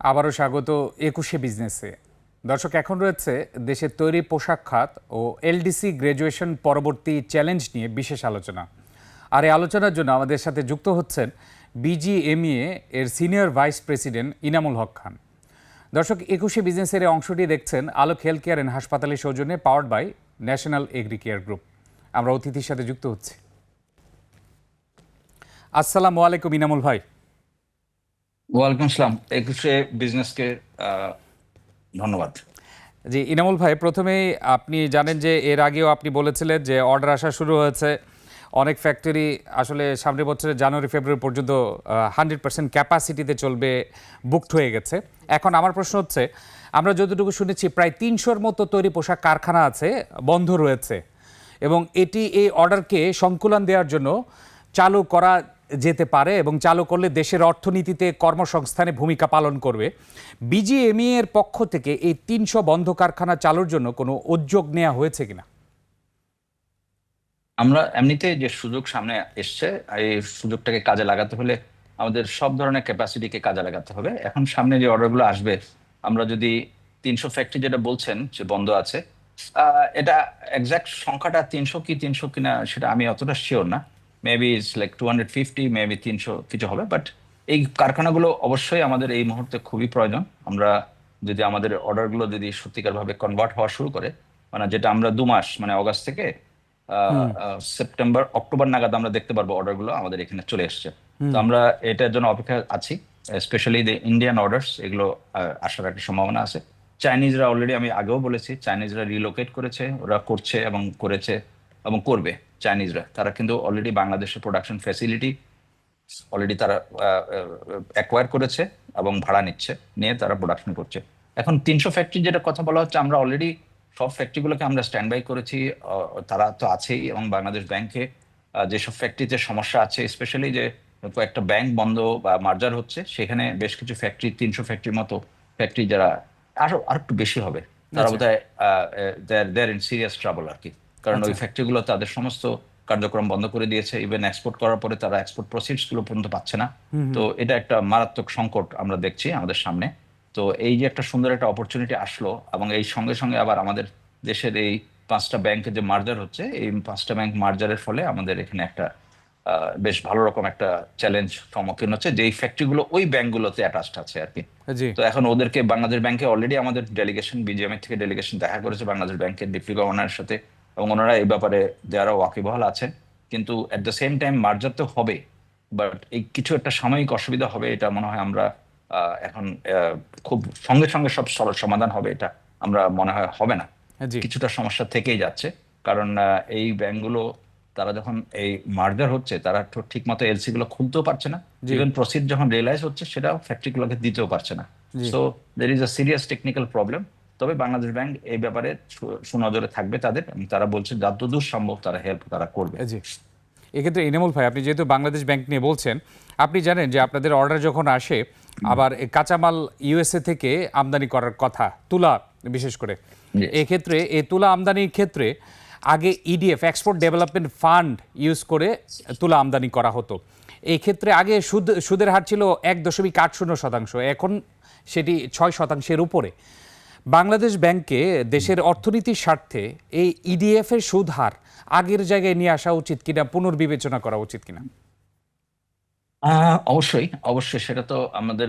আবারও স্বাগত একুশে বিজনেসে। দর্শক, এখন রয়েছে দেশের তৈরি পোশাক খাত ও এলডিসি গ্র্যাজুয়েশন পরবর্তী চ্যালেঞ্জ নিয়ে বিশেষ আলোচনা। আর এই আলোচনার জন্য আমাদের সাথে যুক্ত হচ্ছেন বিজিএমইএ এর senior vice president Inamul Haque Khan. দর্শক, একুশে বিজনেসের এই অংশটি দেখছেন আলোক হেলথ কেয়ার অ্যান্ড হাসপাতালের সৌজন্যে powered by national agri care group. আমরা অতিথির সাথে যুক্ত হচ্ছি। আসসালামু আলাইকুম ইনামুল ভাই। ওয়ালাইকুম আসসালাম। একুশে বিজনেসকে ধন্যবাদ। জি, ইনামুল ভাই, প্রথমেই আপনি জানেন যে এর আগেও আপনি বলেছিলেন যে অর্ডার আসা শুরু হয়েছে। অনেক ফ্যাক্টরি আসলে সামনের বছরের জানুয়ারি, ফেব্রুয়ারি পর্যন্ত হান্ড্রেড পার্সেন্ট ক্যাপাসিটিতে চলবে বুকড হয়ে গেছে। এখন আমার প্রশ্ন হচ্ছে, আমরা যতটুকু শুনেছি, প্রায় তিনশোর মতো তৈরি পোশাক কারখানা আছে, বন্ধ রয়েছে। এবং এটি এই অর্ডারকে সংকুলন দেওয়ার জন্য চালু করা যেতে পারে এবং চালু করলে দেশের অর্থনীতিতে কর্মসংস্থানে ভূমিকা পালন করবে। বিজিএমই এর পক্ষ থেকে এই তিনশো বন্ধ কারখানা চালুর জন্য কোনো উদ্যোগ নেওয়া হয়েছে কিনা? আমরা এমনিতে যে সুযোগ সামনে এসছে, এই সুযোগটাকে কাজে লাগাতে হলে আমাদের সব ধরনের ক্যাপাসিটিকে কাজে লাগাতে হবে। এখন সামনে যে অর্ডারগুলো আসবে, আমরা যদি তিনশো ফ্যাক্টরি যেটা বলছেন যে বন্ধ আছে এটা এক্সাক্ট সংখ্যাটা তিনশো কি তিনশো কিনা সেটা আমি অতটা শিওর না। Maybe it's like two hundred fifty maybe তিনশো কিছু হবে বাট এই কারখানাগুলো অবশ্যই আমাদের এই মুহূর্তে খুবই প্রয়োজন। আমরা যদি আমাদের অর্ডারগুলো যদি সত্যিকারভাবে কনভার্ট হওয়া শুরু করে মানে যেটা আমরা দু মাস মানে অগাস্ট থেকে সেপ্টেম্বর অক্টোবর নাগাদ আমরা দেখতে পারব অর্ডারগুলো আমাদের এখানে চলে এসছে। তো আমরা এটার জন্য অপেক্ষা আছি স্পেশালি দ্য ইন্ডিয়ান অর্ডার্স এগুলো আসার একটা সম্ভাবনা আছে। চাইনিজরা অলরেডি আমি আগেও বলেছি চাইনিজরা রিলোকেট করেছে ওরা করছে এবং করেছে। এবং করবে চাইনিজরা। তারা কিন্তু অলরেডি বাংলাদেশের প্রোডাকশন ফ্যাসিলিটি অলরেডি তারা অ্যাকোয়ার করেছে এবং ভাড়া নিচ্ছে নিয়ে তারা প্রোডাকশন করছে। এখন তিনশো ফ্যাক্টরি যেটা কথা বলা হচ্ছে আমরা অলরেডি সব ফ্যাক্টরিগুলোকে আমরা স্ট্যান্ড বাই করেছি তারা তো আছেই এবং বাংলাদেশ ব্যাংকে যেসব ফ্যাক্টরিতে সমস্যা আছে স্পেশালি যে কয়েকটা ব্যাংক বন্ধ বা মার্জার হচ্ছে সেখানে বেশ কিছু ফ্যাক্টরি তিনশো ফ্যাক্টরির মতো ফ্যাক্টরি যারা আরও আর একটু বেশি হবে। তারা বোধ হয় দেয়ার ইন সিরিয়াস ট্রাবল আর কি। কারণ ওই ফ্যাক্টরিগুলো তাদের সমস্ত কার্যক্রম বন্ধ করে দিয়েছে। ইভেন এক্সপোর্ট করার পরে তারা এক্সপোর্ট প্রসিডসগুলো পর্যন্ত পাচ্ছে না। তো এটা একটা মারাত্মক সংকট আমরা দেখছি আমাদের সামনে। তো এই যে একটা সুন্দর একটা অপরচুনিটি আসলো এবং এই সঙ্গে সঙ্গে আবার আমাদের দেশের এই পাঁচটা ব্যাংকের যে মার্জার হচ্ছে এই পাঁচটা ব্যাংক মার্জারের ফলে আমাদের এখানে একটা আহ, বেশ ভালো রকম একটা চ্যালেঞ্জ সম্মুখীন হচ্ছে যে এই ফ্যাক্টরিগুলো ওই ব্যাংকগুলোতে অ্যাটাচড আছে আর কি। তো এখন ওদেরকে বাংলাদেশ ব্যাংকে অলরেডি আমাদের ডেলিগেশন বিজিএমএ থেকে ডেলিগেশন দেখা করেছে বাংলাদেশ ব্যাংকের ডিপ্টি গভর্নরের সাথে। এবং ওনারা এই ব্যাপারে যারা ওয়াকিবহাল আছেন কিন্তু at the same time merger তো হবে বাট এই কিছু একটা সাময়িক অসুবিধা হবে এটা মনে হয় আমরা এখন খুব সঙ্গে সঙ্গে সব সর- সমাধান হবে এটা আমরা মনে হয় হবে না। জি। কিছুটা সমস্যা থেকেই যাচ্ছে কারণ এই ব্যাংকগুলো তারা যখন এই মার্জার হচ্ছে তারা ঠিক মতো এলসি গুলো খুলতেও পারছে না। ইভেন প্রসিড যখন রিয়েলাইজ হচ্ছে সেটাও ফ্যাক্টরি গুলোকে দিতেও পারছে না। So there is a serious technical problem তবে বাংলাদেশ ব্যাংক এই ব্যাপারে সুনজরে থাকবে তাদের। তারা বলছে যতদূর সম্ভব তারা হেল্প তারা করবে। জি। এক্ষেত্রে ইনামুল ভাই আপনি যেহেতু বাংলাদেশ ব্যাংক নিয়ে বলছেন আপনি জানেন যে আপনাদের অর্ডার যখন আসে আবার কাঁচামাল ইউএসএ থেকে আমদানি করার কথা তুলা বিশেষ করে এক্ষেত্রে এই তুলা আমদানির ক্ষেত্রে আগে EDF export development fund use করে তুলা আমদানি করা হতো। এই ক্ষেত্রে আগে সুদ সুদের হার ছিল এক দশমিক আট শূন্য শতাংশ এখন সেটি ছয় শতাংশের উপরে। বাংলাদেশ ব্যাংকে দেশের অর্থনীতির স্বার্থে এই ইডিএফ এর সুদ হার আগের জায়গায় নিয়ে আসা উচিত কিনা পুনর্বিবেচনা করা উচিত কিনা? অবশ্যই অবশ্যই। সেটা তো আমাদের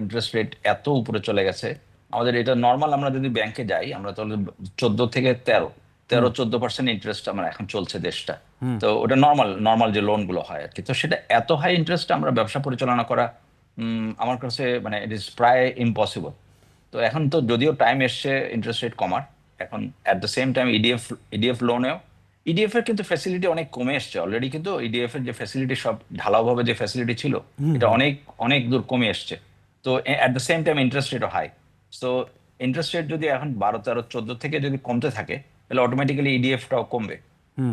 ইন্টারেস্ট রেট এত উপরে চলে গেছে। আমাদের এটা নর্মাল আমরা যদি ব্যাংকে যাই আমরা তাহলে চোদ্দ থেকে তেরো তেরো চোদ্দ পার্সেন্ট ইন্টারেস্ট আমরা এখন চলছে দেশটা। তো ওটা নর্মাল নর্মাল যে লোনগুলো হয় আর কি তো সেটা এত হাই ইন্টারেস্ট আমরা ব্যবসা পরিচালনা করা উম, আমার কাছে মানে ইট ইজ প্রায় ইম্পসিবল তো এখন তো যদিও টাইম এসছে ইন্টারেস্ট রেট কমার এখন at the same time EDF EDF লোনেও EDF এর কিন্তু ফ্যাসিলিটি অনেক কমে এসছে অলরেডি কিন্তু ইডিএফ এর যে ফ্যাসিলিটি সব ঢালাওভাবে যে ফ্যাসিলিটি ছিল এটা অনেক অনেক দূর কমে এসছে। তো at the same time interest রেটও high so interest rate যদি এখন বারো তেরো চোদ্দ থেকে যদি কমতে থাকে তাহলে অটোমেটিক্যালি ইডিএফটাও কমবে।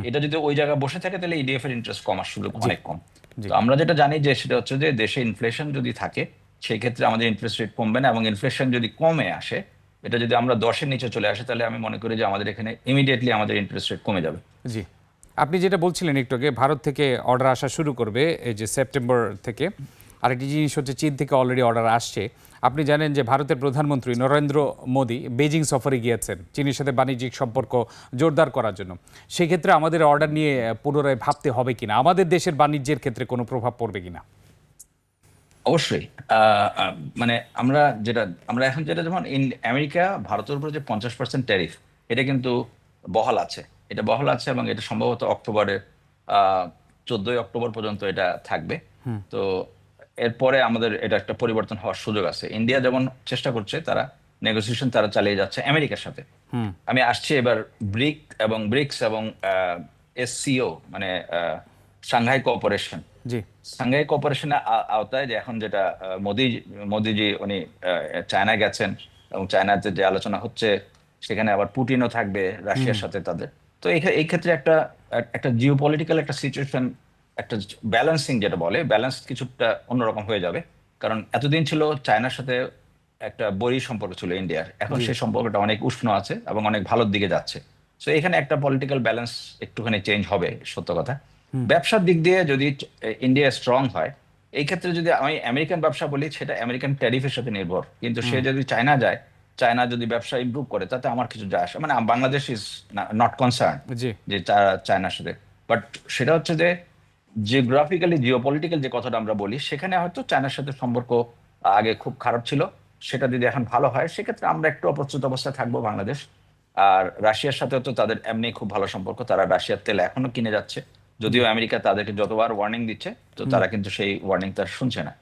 এটা যদি ওই জায়গায় বসে থাকে তাহলে ইডিএফ এর ইন্টারেস্ট কমার সুযোগ অনেক কম। তো আমরা যেটা জানি যে সেটা হচ্ছে যে দেশে ইনফ্লেশন যদি থাকে সেই ক্ষেত্রে আমাদের ইন্টারেস্ট রেট কমবে না এবং ইনফ্লেশন যদি কমে আসে, এটা যদি আমরা দশের নিচে চলে আসে, তাহলে আমি মনে করি যে আমাদের এখানে ইমিডিয়েটলি আমাদের ইন্টারেস্ট রেট কমে যাবে। জি। আপনি যেটা বলছিলেন একটু আগে, ভারত থেকে অর্ডার আসা শুরু করবে, এই যে সেপ্টেম্বর থেকে। আরেকটি জিনিস হচ্ছে চীন থেকে অলরেডি অর্ডার আসছে। আপনি জানেন যে ভারতের প্রধানমন্ত্রী নরেন্দ্র মোদী বেজিং সফরে গিয়েছেন, চীনের সাথে বাণিজ্যিক সম্পর্ক জোরদার করার জন্য। সেক্ষেত্রে আমাদের অর্ডার নিয়ে পুনরায় ভাবতে হবে কিনা? আমাদের দেশের বাণিজ্যের ক্ষেত্রে কোনো প্রভাব পড়বে কিনা? অবশ্যই মানে আমরা যেটা আমরা এখন যেটা যেমন ইন আমেরিকা ভারতের উপর যে পঞ্চাশ পার্সেন্ট ট্যারিফ এটা কিন্তু বহাল আছে। এটা বহাল আছে এবং এটা সম্ভবত অক্টোবরের চোদ্দই অক্টোবর পর্যন্ত এটা থাকবে। তো এরপরে আমাদের এটা একটা পরিবর্তন হওয়ার সুযোগ আছে। ইন্ডিয়া যেমন চেষ্টা করছে তারা নেগোসিয়েশন তারা চালিয়ে যাচ্ছে আমেরিকার সাথে। আমি আসছি এবার ব্রিক এবং ব্রিক্স এবং এসসিও মানে সাংহাই কোঅপারেশন জি। সাংহাই আওতায় যে এখন যেটা মোদি মোদিজি উনি আহ, চায়নায় গেছেন এবং চায়নাতে যে আলোচনা হচ্ছে সেখানে আবার পুটিনও থাকবে রাশিয়ার সাথে তাদের। তো এই ক্ষেত্রে একটা একটা জিও পলিটিক্যাল একটা সিচুয়েশন একটা ব্যালেন্সিং যেটা বলে ব্যালেন্স কিছুটা অন্যরকম হয়ে যাবে। কারণ এতদিন ছিল চায়নার সাথে একটা বৈরী সম্পর্ক ছিল ইন্ডিয়ার। এখন সেই সম্পর্কটা অনেক উষ্ণ আছে এবং অনেক ভালোর দিকে যাচ্ছে। তো এখানে একটা পলিটিক্যাল ব্যালেন্স একটুখানি চেঞ্জ হবে সত্য কথা। ব্যবসার দিক দিয়ে যদি ইন্ডিয়া স্ট্রং হয় এই ক্ষেত্রে যদি আমি আমেরিকান ব্যবসা বলি সেটা আমেরিকান ট্যারিফের সাথে নির্ভর। কিন্তু সে যদি চায়না যায় চায়না যদি ব্যবসা ইমপ্রুভ করে তাতে আমার কিছু যায় আসে। মানে বাংলাদেশ ইজ নট কনসার্ন যে চায়নার সাথে। বাট সেটা হচ্ছে যে জিওগ্রাফিক্যালি জিওপলিটিক্যাল যে কথাটা আমরা বলি সেখানে হয়তো চায়নার সাথে সম্পর্ক আগে খুব খারাপ ছিল। সেটা যদি এখন ভালো হয় সেক্ষেত্রে আমরা একটু অপ্রস্তুত অবস্থায় থাকব বাংলাদেশ আর রাশিয়ার সাথে তো তাদের এমনি খুব ভালো সম্পর্ক। তারা রাশিয়ার তেল এখনও কিনে যাচ্ছে। যদিও আমেরিকা তাদেরকে যতবার ওয়ার্নিং দিচ্ছে তো তারা কিন্তু সেই ওয়ার্নিং তার শুনছে না।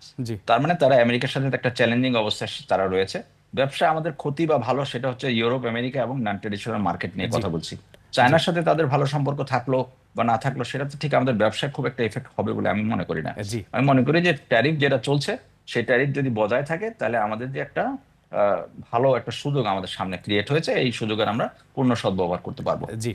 তার মানে তারা আমেরিকার সাথে একটা চ্যালেঞ্জিং অবস্থায় তারা রয়েছে। ব্যবসা আমাদের ক্ষতি বা ভালো সেটা হচ্ছে ইউরোপ আমেরিকা এবং নন ট্রেডিশনাল মার্কেট নিয়ে কথা বলছি। চায়নার সাথে তাদের ভালো সম্পর্ক থাকল বা না থাকল সেটা তো ঠিক আমাদের ব্যবসায় খুব একটা এফেক্ট হবে বলে আমি মনে করি না। আমি মনে করি যে ট্যারিফ যেটা চলছে সেই ট্যারিফ যদি বজায় থাকে তাহলে আমাদের যে একটা আহ, ভালো একটা সুযোগ আমাদের সামনে ক্রিয়েট হয়েছে এই সুযোগের আমরা পূর্ণ সদ্ব্যবহার করতে পারব। জি।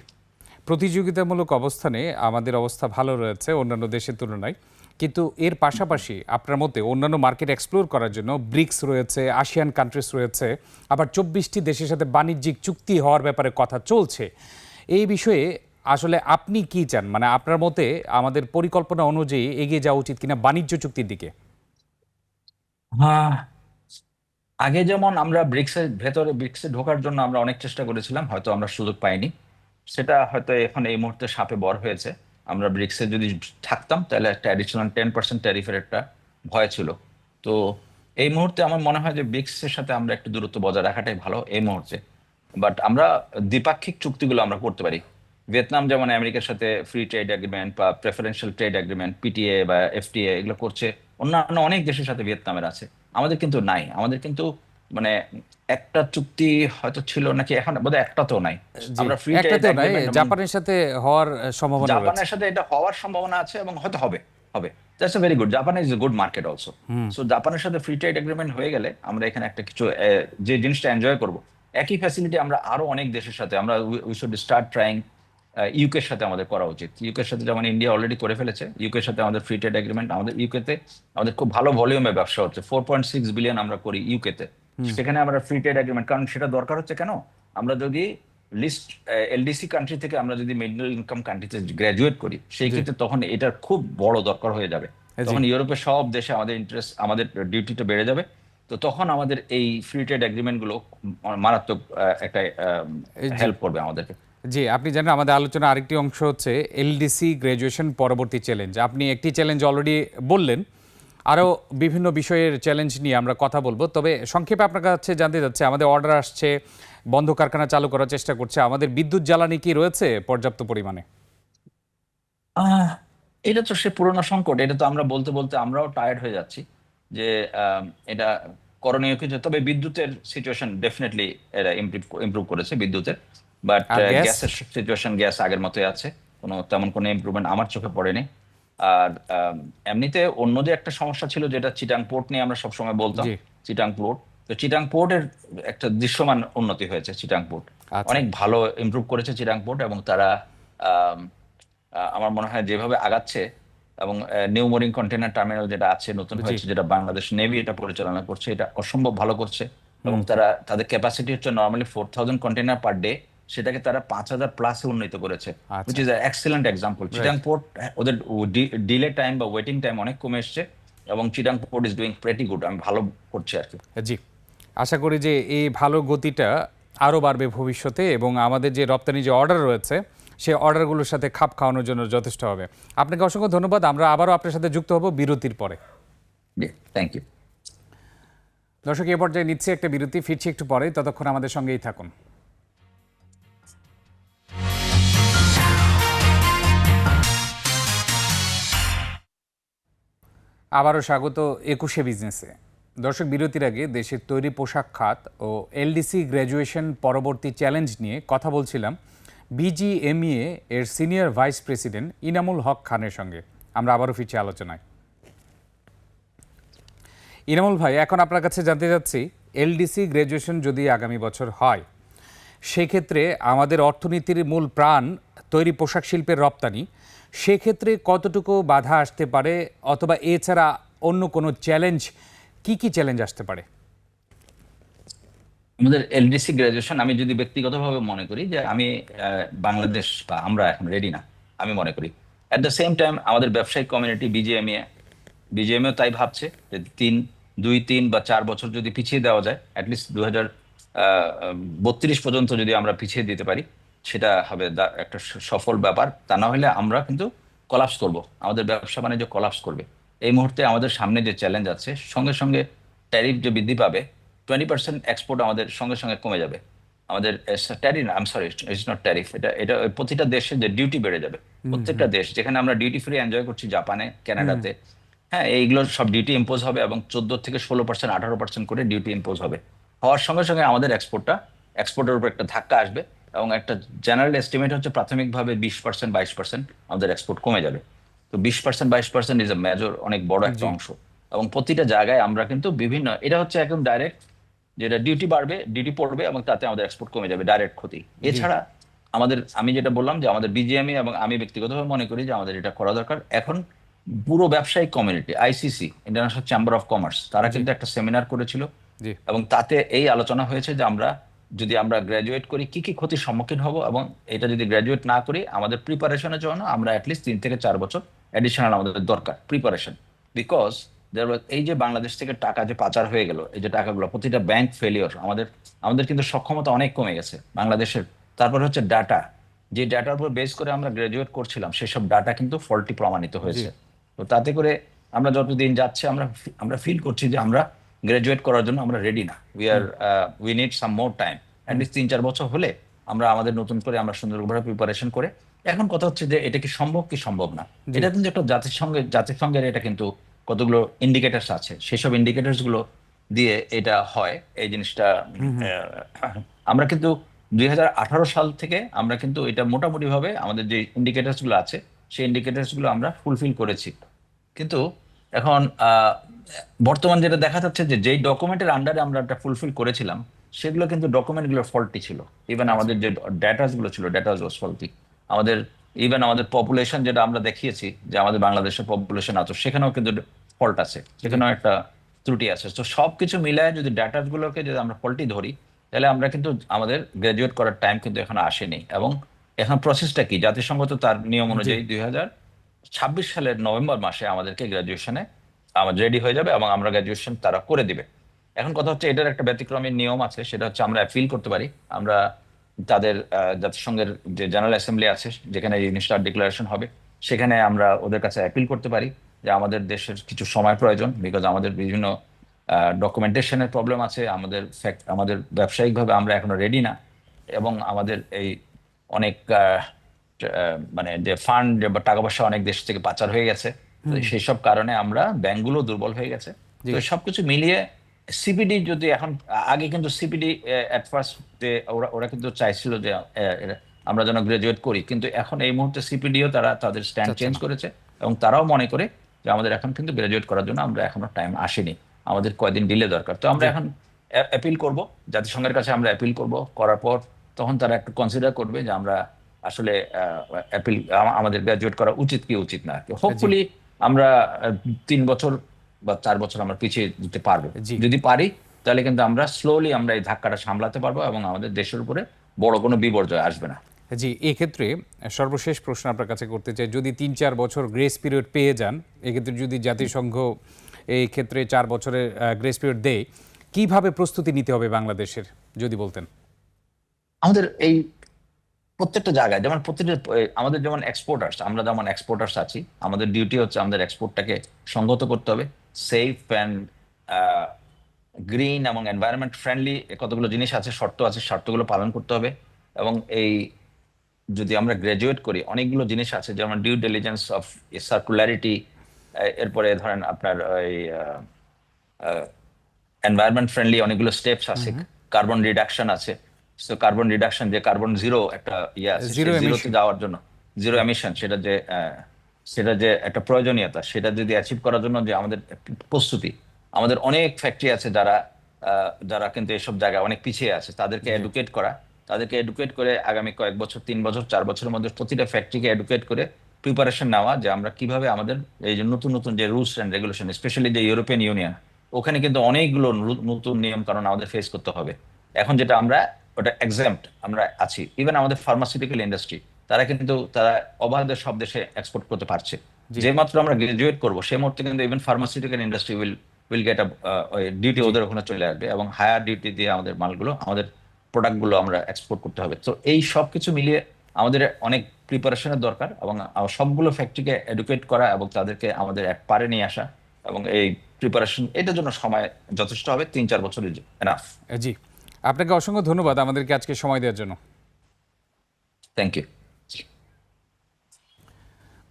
প্রতিযোগিতামূলক অবস্থানে আমাদের অবস্থা ভালো রয়েছে অন্যান্য দেশের তুলনায়। কিন্তু এর পাশাপাশি আপনার মতে অন্যান্য মার্কেট এক্সপ্লোর করার জন্য ব্রিক্স রয়েছে আসিয়ান কান্ট্রিজ রয়েছে, আবার চব্বিশটি দেশের সাথে বাণিজ্যিক চুক্তি হওয়ার ব্যাপারে কথা চলছে। এই বিষয়ে আসলে আপনি কি চান? মানে আপনার মতে আমাদের পরিকল্পনা অনুযায়ী এগিয়ে যাওয়া উচিত কিনা বাণিজ্য চুক্তির দিকে? হ্যাঁ আগে যেমন আমরা ব্রিক্সের ভেতরে ব্রিক্সে ঢোকার জন্য আমরা অনেক চেষ্টা করেছিলাম, হয়তো আমরা সুযোগ পাইনি। সেটা হয়তো এখন এই মুহূর্তে সাপে বর হয়েছে। আমরা ব্রিক্সে যদি থাকতাম, তাহলে একটা অ্যাডিশনাল টেন পার্সেন্ট ট্যারিফের একটা ভয় ছিল। তো এই মুহূর্তে আমার মনে হয় যে ব্রিক্সের সাথে আমরা একটু দূরত্ব বজায় রাখাটাই ভালো এই মুহূর্তে। বাট আমরা দ্বিপাক্ষিক চুক্তিগুলো আমরা করতে পারি। ভিয়েতনাম যেমন আমেরিকার সাথে ফ্রি ট্রেড এগ্রিমেন্ট বা প্রেফারেন্সিয়াল ট্রেড এগ্রিমেন্ট পিটিএ বা এফটিএ এগুলো করছে। অন্যান্য অনেক দেশের সাথে ভিয়েতনামের আছে। আমাদের কিন্তু নাই। আমাদের কিন্তু মানে একটা চুক্তি হয়তো ছিল নাকি এখন বোধহয় একটাতেও নাই। আমরা ফ্রি ট্রেড একটাতেও নাই জাপানের সাথে হওয়ার সম্ভাবনা জাপানের সাথে এটা হওয়ার সম্ভাবনা আছে এবং হয়তো হবে হবে। That's very good Japan is a good market also so জাপানের সাথে ফ্রি ট্রেড এগ্রিমেন্ট হয়ে গেলে আমরা এখানে একটা কিছু যে জিনিসটা এনজয় করব একই ফ্যাসিলিটি আমরা আরও অনেক দেশের সাথে আমরা উই শুড স্টার্ট ট্রাইং ইউকের সাথে আমাদের করা উচিত। ইউকের সাথে যেমন ইন্ডিয়া অলরেডি করে ফেলেছে ইউকের সাথে আমাদের ফ্রি ট্রেড এগ্রিমেন্ট আমাদের ইউকেতে আমাদের খুব ভালো ভলিউমে ব্যবসা হচ্ছে। ফোর পয়েন্ট সিক্স বিলিয়ন আমরা করি ইউকেতে সেখানে আমরা ফ্রি ট্রেড এগ্রিমেন্ট কারণ সেটা দরকার হচ্ছে কেন? আমরা যদি লিস্ট এলডিসি কান্ট্রি থেকে আমরা যদি মিডল ইনকাম কান্ট্রিতে গ্রাজুয়েট করি সেই ক্ষেত্রে তখন এটার খুব বড় দরকার হয়ে যাবে। জি। তখন ইউরোপের সব দেশে আমাদের ইন্টারেস্ট আমাদের ডিউটিটা বেড়ে যাবে। তো তখন আমাদের এই ফ্রি ট্রেড এগ্রিমেন্টগুলো মারাত্মক একটা। হেল্প করবে আমাদেরকে। জি আপনি জানেন আমাদের আলোচনা আরেকটি অংশ হচ্ছে এলডিসি গ্র্যাজুয়েশন পরবর্তী চ্যালেঞ্জ আপনি একটি চ্যালেঞ্জ অলরেডি বললেন আরও বিভিন্ন বিষয়ের চ্যালেঞ্জ নিয়ে আমরা কথা বলব। তবে সংক্ষেপে আপনার কাছে জানতে যাচ্ছে আমাদের অর্ডার আসছে বন্ধ কারখানা চালু করার চেষ্টা করছে আমাদের বিদ্যুৎ জ্বালানি কি রয়েছে পর্যাপ্ত পরিমাণে? এটা তো সে পুরোনো সংকট এটা তো আমরা বলতে বলতে আমরাও টায়ার্ড হয়ে যাচ্ছি যে এটা করণীয় কিছু তবে বিদ্যুতের সিচুয়েশন ডেফিনেটলি এটা ইমপ্রুভ ইমপ্রুভ করেছে বিদ্যুতের বাট গ্যাস? গ্যাসের সিচুয়েশন গ্যাস আগের মতোই আছে কোনো তেমন কোনো ইমপ্রুভমেন্ট আমার চোখে পড়েনি। আর এমনিতে অন্য যে একটা সমস্যা ছিল যেটা চিটাং পোর্ট নিয়ে আমরা সবসময় বলতাম। চিটাং পোর্ট তো চিটাং পোর্টের একটা দৃশ্যমান উন্নতি হয়েছে চিটাং পোর্ট আচ্ছা। অনেক ভালো ইমপ্রুভ করেছে চিটাং পোর্ট এবং তারা আহ, আমার মনে হয় যেভাবে আগাচ্ছে এবং নিউ মোরিং কন্টেনার টার্মিনাল যেটা আছে নতুন হয়েছে যেটা বাংলাদেশ নেভি এটা পরিচালনা করছে এটা অসম্ভব ভালো করছে এবং তারা তাদের ক্যাপাসিটি হচ্ছে normally four thousand container per day সেটাকে তারা পাঁচ হাজার প্লাসে উন্নীত করেছে। Which is excellent example Chittagong port ওদের ডিলে টাইম বা ওয়েটিং টাইম অনেক কমে এসছে এবং Chirang port is doing pretty good আমি ভালো করছি আর কি। জি। আশা করি যে এই ভালো গতিটা আরও বাড়বে ভবিষ্যতে এবং আমাদের যে রপ্তানি যে অর্ডার রয়েছে সেই অর্ডারগুলোর সাথে খাপ খাওয়ানোর জন্য যথেষ্ট হবে। আপনাকে অসংখ্য ধন্যবাদ। আমরা আবারও আপনার সাথে যুক্ত হব বিরতির পরে। থ্যাংক ইউ দর্শক এ পর্যায়ে নিচ্ছে একটা বিরতি ফিরছি একটু পরে। ততক্ষণ আমাদের সঙ্গেই থাকুন। আবারও স্বাগত একুশে বিজনেসে। দর্শক, বিরতির আগে দেশের তৈরি পোশাক খাত ও এলডিসি গ্র্যাজুয়েশন পরবর্তী চ্যালেঞ্জ নিয়ে কথা বলছিলাম বিজিএমইএ এর senior vice president Inamul Haque খানের সঙ্গে। আমরা আবারও ফিরছি আলোচনায়। ইনামুল ভাই, এখন আপনার কাছে জানতে চাচ্ছি, এলডিসি গ্র্যাজুয়েশন যদি আগামী বছর হয়, সেক্ষেত্রে আমাদের অর্থনীতির মূল প্রাণ তৈরি পোশাক শিল্পের রপ্তানি। সেক্ষেত্রে কতটুকু বাধা আসতে পারে? অথবা এছাড়া অন্য কোনো চ্যালেঞ্জ কি কি চ্যালেঞ্জ আসতে পারে? আমাদের এলডিসি গ্রাজুয়েশন আমি যদি ব্যক্তিগতভাবে মনে করি যে আমি বাংলাদেশ বা আমরা এখন রেডি না, আমি মনে করি। অ্যাট দ্য সেম টাইম আমাদের ব্যবসায়িক কমিউনিটি বিজিএমএ বিজিএমএও তাই ভাবছে যে তিন, দুই, তিন বা চার বছর যদি পিছিয়ে দেওয়া যায় অ্যাটলিস্ট দু হাজার বত্রিশ পর্যন্ত যদি আমরা পিছিয়ে দিতে পারি সেটা হবে একটা সফল ব্যাপার। তা না হলে আমরা কিন্তু কলাপস করব। আমাদের ব্যবসা বাণিজ্য কলাপস করবে। এই মুহূর্তে আমাদের সামনে যে চ্যালেঞ্জ আছে সঙ্গে সঙ্গে ট্যারিফ যে বৃদ্ধি পাবে টোয়েন্টি পার্সেন্ট এক্সপোর্ট আমাদের সঙ্গে সঙ্গে কমে যাবে। আমাদের tariff um sorry it's not tariff এটা এটা প্রতিটা দেশে যে ডিউটি বেড়ে যাবে। প্রত্যেকটা দেশ যেখানে আমরা ডিউটি ফ্রি এনজয় করছি জাপানে কানাডাতে হ্যাঁ এইগুলো সব ডিউটি ইম্পোজ হবে এবং চোদ্দ থেকে ষোলো পার্সেন্ট আঠারো পার্সেন্ট করে ডিউটি ইম্পোজ হবে। হওয়ার সঙ্গে সঙ্গে আমাদের এক্সপোর্টটা এক্সপোর্টের উপর একটা ধাক্কা আসবে। এবং একটা জেনারেল এস্টিমেট হচ্ছে প্রাথমিকভাবে বিশ পার্সেন্ট বাইশ পার্সেন্ট আমাদের এক্সপোর্ট কমে যাবে। তো বিশ পার্সেন্ট বাইশ পার্সেন্ট ইজ এ মেজর অনেক বড় একটা অংশ। এবং প্রতিটা জায়গায় আমরা কিন্তু বিভিন্ন এটা হচ্ছে একদম ডাইরেক্ট যেটা ডিউটি বাড়বে ডিউটি পড়বে এবং তাতে আমাদের এক্সপোর্ট কমে যাবে ডাইরেক্ট ক্ষতি। এছাড়া আমাদের আমি যেটা বললাম যে আমাদের বিজিএমই এবং আমি ব্যক্তিগতভাবে মনে করি যে আমাদের এটা করা দরকার। এখন পুরো ব্যবসায়িক community ICC international chamber of commerce তারা কিন্তু একটা সেমিনার করেছিল। এবং তাতে এই আলোচনা হয়েছে যে আমরা যদি আমরা গ্র্যাজুয়েট করি কি কি ক্ষতির সম্মুখীন হব? এবং এটা যদি গ্র্যাজুয়েট না করি আমাদের প্রিপারেশনের জন্য আমরা অ্যাটলিস্ট তিন থেকে চার বছর অ্যাডিশনাল আমাদের দরকার প্রিপারেশন বিকজ এই যে বাংলাদেশ থেকে টাকা যে পাচার হয়ে গেল এই যে টাকাগুলো প্রতিটা ব্যাংক ফেলিওর আমাদের আমাদের কিন্তু সক্ষমতা অনেক কমে গেছে বাংলাদেশের। তারপর হচ্ছে ডাটা যে ডাটার উপর বেস করে আমরা গ্রাজুয়েট করছিলাম সেসব ডাটা কিন্তু ফল্টি প্রমাণিত হয়েছে। তো তাতে করে আমরা যতদিন যাচ্ছে আমরা আমরা ফিল করছি যে আমরা গ্রাজুয়েট করার জন্য আমরা রেডি না। We are we need some more time at least তিন চার বছর হলে আমরা আমাদের নতুন করে আমরা সুন্দরভাবে প্রিপারেশন করে এখন কথা হচ্ছে যে এটা কি সম্ভব কি সম্ভব না? এটা কিন্তু একটা জাতিসংঘের জাতিসংঘের এটা কিন্তু কতগুলো ইন্ডিকেটার্স আছে। সেসব ইন্ডিকেটার্সগুলো দিয়ে এটা হয় এই জিনিসটা আমরা কিন্তু দুই হাজার আঠারো সাল থেকে আমরা কিন্তু এটা মোটামুটি ভাবে আমাদের যে ইন্ডিকেটার্সগুলো আছে সেই ইন্ডিকেটার্সগুলো আমরা ফুলফিল করেছি। কিন্তু এখন বর্তমান যেটা দেখা যাচ্ছে যে যেই ডকুমেন্টের আন্ডারে আমরা একটা ফুলফিল করেছিলাম সেগুলো কিন্তু ডকুমেন্টগুলোর ফল্টি ছিল। ইভেন আমাদের যে ডেটাসগুলো ছিল ডেটাস ওয়াজ ফল্টি আমাদের ইভেন আমাদের পপুলেশন যেটা আমরা দেখিয়েছি যে আমাদের বাংলাদেশের পপুলেশন আছে সেখানেও কিন্তু ফল্ট আছে। সেখানেও একটা ত্রুটি আছে। তো সব কিছু মিলায় যদি ডেটাসগুলোকে যদি আমরা ফল্টি ধরি তাহলে আমরা কিন্তু আমাদের গ্রাজুয়েট করার টাইম কিন্তু এখনও আসেনি। এবং এখন প্রসেসটা কি? জাতিসংঘ তো তার নিয়ম অনুযায়ী দুই হাজার ছাব্বিশ সালের নভেম্বর মাসে আমাদেরকে গ্রাজুয়েশনে আমার রেডি হয়ে যাবে এবং আমরা গ্রাজুয়েশন তারা করে দিবে। এখন কথা হচ্ছে এটার একটা ব্যতিক্রমী নিয়ম আছে, সেটা হচ্ছে আমরা অ্যাপিল করতে পারি। আমরা তাদের জাতিসংঘের যে জেনারেল অ্যাসেম্বলি আছে, যেখানে এই জিনিসটা ডিক্লারেশন হবে, সেখানে আমরা ওদের কাছে অ্যাপিল করতে পারি যে আমাদের দেশের কিছু সময় প্রয়োজন বিকজ আমাদের বিভিন্ন ডকুমেন্টেশনের প্রবলেম আছে, আমাদের ফ্যাক্ট আমাদের ব্যবসায়িকভাবে আমরা এখনও রেডি না এবং আমাদের এই অনেক মানে যে ফান্ড বা টাকা পয়সা অনেক দেশ থেকে পাচার হয়ে গেছে। সেই সব কারণে আমরা ব্যাংকগুলো দুর্বল হয়ে গেছে। তো সবকিছু মিলিয়ে সিপিডি যদি এখন আগে কিন্তু সিপিডি এট ফার্স্ট ওরা ওরা কিন্তু চাইছিল যে আমরা যেন গ্রাজুয়েট করি। কিন্তু এখন এই মুহূর্তে সিপিডিও তারা তাদের স্ট্যান্ড চেঞ্জ করেছে এবং তারাও মনে করে যে আমাদের এখন কিন্তু গ্রাজুয়েট করার জন্য আমরা এখনও টাইম আসেনি। আমাদের কয়দিন ডিলে দরকার। তো আমরা এখন অ্যাপিল করব। জাতিসংঘের কাছে আমরা অ্যাপিল করব। করার পর তখন তারা একটু কনসিডার করবে যে আমরা আসলে অ্যাপিল আমাদের গ্রাজুয়েট করা উচিত কি উচিত না হোপফুলি আমরা তিন বছর বা চার বছর আমরা পিছিয়ে দিতে পারব। জি। যদি পারি তাহলে কিন্তু আমরা স্লোলি আমরা এই ধাক্কাটা সামলাতে পারব এবং আমাদের দেশের উপরে বড় কোনো বিপর্যয় আসবে না। জি এক্ষেত্রে সর্বশেষ প্রশ্ন আপনার কাছে করতে চাই। যদি তিন চার বছর গ্রেস পিরিয়ড পেয়ে যান এক্ষেত্রে যদি জাতিসংঘ এই ক্ষেত্রে চার বছরের গ্রেস পিরিয়ড দেয় কীভাবে প্রস্তুতি নিতে হবে বাংলাদেশের যদি বলতেন? আমাদের এই প্রত্যেকটা জায়গায় যেমন প্রত্যেকটা আমাদের যেমন এক্সপোর্টার্স আমরা যেমন এক্সপোর্টার্স আছি আমাদের ডিউটি হচ্ছে আমাদের এক্সপোর্টটাকে সংগত করতে হবে সেফ অ্যান্ড গ্রিন এবং এনভায়রনমেন্ট ফ্রেন্ডলি কতগুলো জিনিস আছে শর্ত আছে শর্তগুলো পালন করতে হবে এবং এই যদি আমরা গ্রাজুয়েট করি অনেকগুলো জিনিস আছে যেমন ডিউ ডিলিজেন্স অফ সার্কুলারিটি এরপরে ধরেন আপনার ওই এনভায়রনমেন্ট ফ্রেন্ডলি অনেকগুলো স্টেপস আছে কার্বন রিডাকশন আছে সো কার্বন রিডাকশন যে কার্বন জিরো একটা ইয়ে জিরোতে যাওয়ার জন্য জিরো এমিশন সেটা যে সেটা যে একটা প্রয়োজনীয়তা সেটা যদি অ্যাচিভ করার জন্য যে আমাদের প্রস্তুতি আমাদের অনেক ফ্যাক্টরি আছে যারা যারা কিন্তু এসব জায়গায় অনেক পিছিয়ে আছে তাদেরকে এডুকেট করা তাদেরকে এডুকেট করে আগামী কয়েক বছর তিন বছর চার বছরের মধ্যে প্রতিটা ফ্যাক্টরিকে এডুকেট করে প্রিপারেশন নেওয়া যে আমরা কীভাবে আমাদের এই যে নতুন নতুন যে রুলস অ্যান্ড রেগুলেশন স্পেশালি যে ইউরোপিয়ান ইউনিয়ন ওখানে কিন্তু অনেকগুলো নতুন নিয়ম কারণ আমাদের ফেস করতে হবে। এখন যেটা আমরা ওটা এক্সাম্পট আমরা আছি। ইভেন আমাদের ফার্মাসিউটিক্যাল ইন্ডাস্ট্রি তারা কিন্তু তারা অবাধে সব দেশে এক্সপোর্ট করতে পারছে। যে মাত্র আমরা গ্রাজুয়েট করব সেই মুহূর্তে কিন্তু even pharmaceutical industry will will get duty ওদের ওখানে চলে আসবে এবং হায়ার ডিউটি দিয়ে আমাদের মালগুলো আমাদের প্রোডাক্টগুলো আমরা এক্সপোর্ট করতে হবে। তো এই সব কিছু মিলিয়ে আমাদের অনেক প্রিপারেশনের দরকার এবং সবগুলো ফ্যাক্টরিকে এডুকেট করা এবং তাদেরকে আমাদের এক পারে নিয়ে আসা এবং এই প্রিপারেশন এটার জন্য সময় যথেষ্ট হবে তিন চার বছরের এনাফ জি। আপনাকে অসংখ্য ধন্যবাদ আমাদেরকে আজকে সময় দেওয়ার জন্য। থ্যাংক ইউ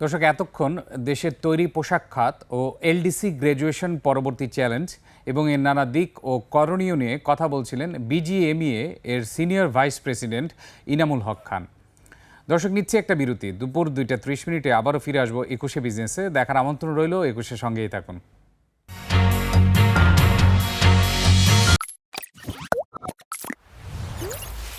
দর্শক এতক্ষণ দেশের তৈরি পোশাক খাত ও এলডিসি গ্র্যাজুয়েশন পরবর্তী চ্যালেঞ্জ এবং এর নানা দিক ও করণীয় নিয়ে কথা বলছিলেন বিজিএমইএ এর senior vice president Inamul Haque Khan. দর্শক নিচ্ছে একটা বিরতি। দুপুর দুইটা ত্রিশ মিনিটে আবারও ফিরে আসব একুশে বিজনেসে। দেখার আমন্ত্রণ রইল একুশের সঙ্গেই থাকুন।